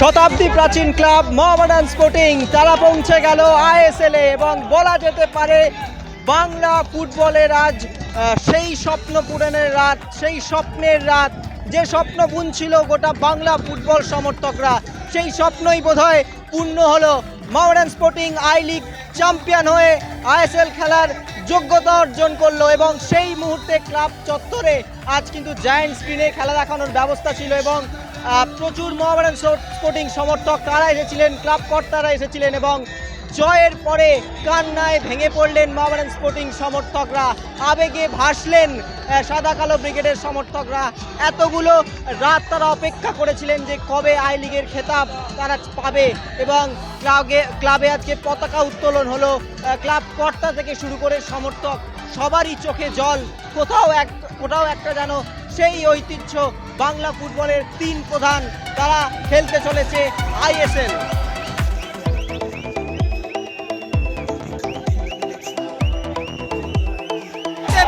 শতাব্দী প্রাচীন club Mohammedan sporting, তারা পৌঁছে গেল আইএসএল এ এবং বলা যেতে পারে বাংলা ফুটবলের আজ সেই স্বপ্ন পূরণের রাত, সেই স্বপ্নের রাত। যে স্বপ্ন বুনছিল গোটা বাংলা ফুটবল সমর্থকরা, সেই স্বপ্নই বোধহয় পূর্ণ হলো। Mohammedan Sporting I league champion হয়ে আইএসএল খেলার যোগ্যতা অর্জন করল এবং সেই মুহূর্তে ক্লাব চত্বরে আজ কিন্তু জায়ান্ট স্ক্রিনে খেলা দেখানোর ব্যবস্থা ছিল এবং প্রচুর মোহামেডান স্পোর্টিং সমর্থক তারা এসেছিলেন, ক্লাব কর্তারা এসেছিলেন এবং জয়ের পরে কান্নায় ভেঙে পড়লেন মোহামেডান স্পোর্টিং সমর্থকরা। আবেগে ভাসলেন সাদা কালো ব্রিগেডের সমর্থকরা। এতগুলো রাত তারা অপেক্ষা করেছিলেন যে কবে আই লিগের খেতাব তারা পাবে এবং ক্লাবে ক্লাবে আজকে পতাকা উত্তোলন হলো। ক্লাব কর্তা থেকে শুরু করে সমর্থক সবারই চোখে জল। কোথাও এক, কোথাও একটা যেন সেই ঐতিহ্য বাংলা ফুটবলের তিন প্রধান তারা খেলতে চলেছে আইএসএল।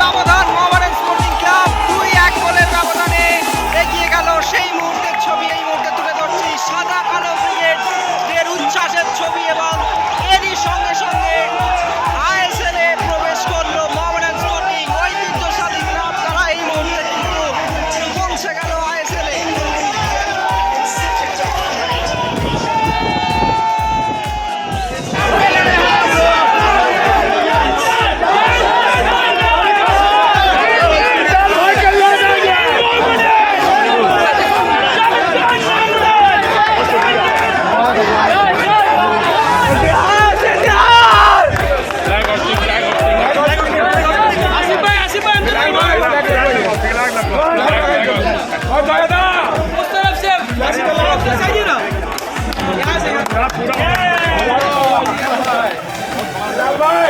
ব্যবধান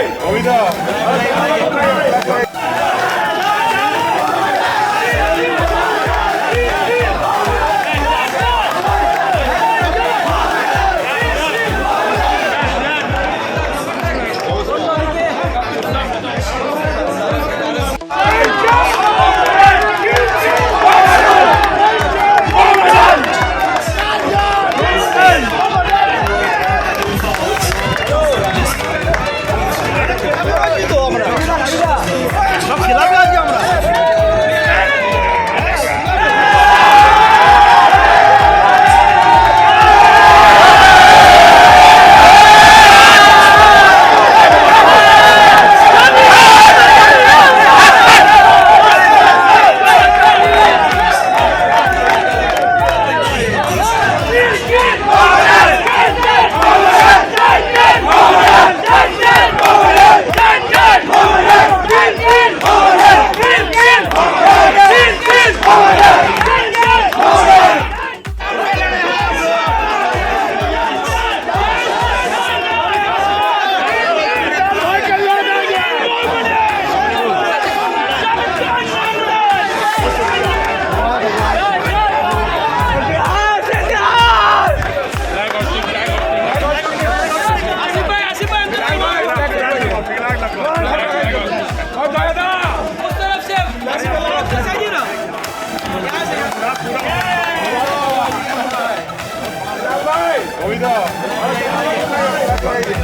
Oida! Oida! 可以